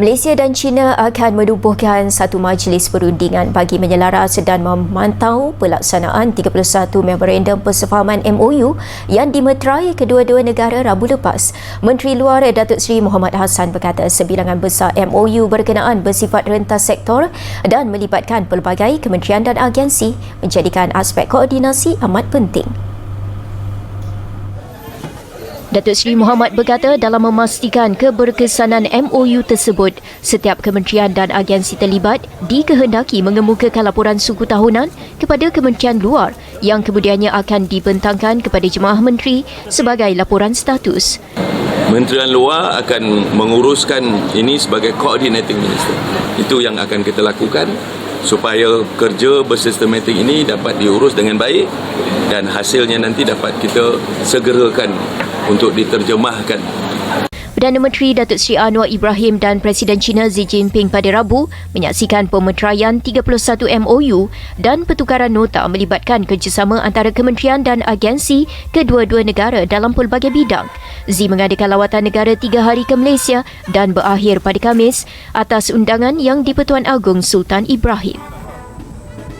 Malaysia dan China akan menubuhkan satu majlis perundingan bagi menyelaras dan memantau pelaksanaan 31 memorandum persefahaman MOU yang dimeterai kedua-dua negara Rabu lepas. Menteri Luar Datuk Seri Muhammad Hassan berkata sebilangan besar MOU berkenaan bersifat rentas sektor dan melibatkan pelbagai kementerian dan agensi menjadikan aspek koordinasi amat penting. Datuk Seri Muhammad berkata dalam memastikan keberkesanan MOU tersebut, setiap kementerian dan agensi terlibat dikehendaki mengemukakan laporan suku tahunan kepada kementerian luar yang kemudiannya akan dibentangkan kepada jemaah menteri sebagai laporan status. Menterian Luar akan menguruskan ini sebagai coordinating minister. Itu yang akan kita lakukan supaya kerja bersistematik ini dapat diurus dengan baik dan hasilnya nanti dapat kita segerakan untuk diterjemahkan Perdana Menteri Datuk Seri Anwar Ibrahim dan Presiden China Xi Jinping pada Rabu menyaksikan pemeteraian 31 MOU dan pertukaran nota melibatkan kerjasama antara kementerian dan agensi kedua-dua negara dalam pelbagai bidang. Xi mengadakan lawatan negara tiga hari ke Malaysia dan berakhir pada Kamis atas undangan yang di-Pertuan Agong Sultan Ibrahim.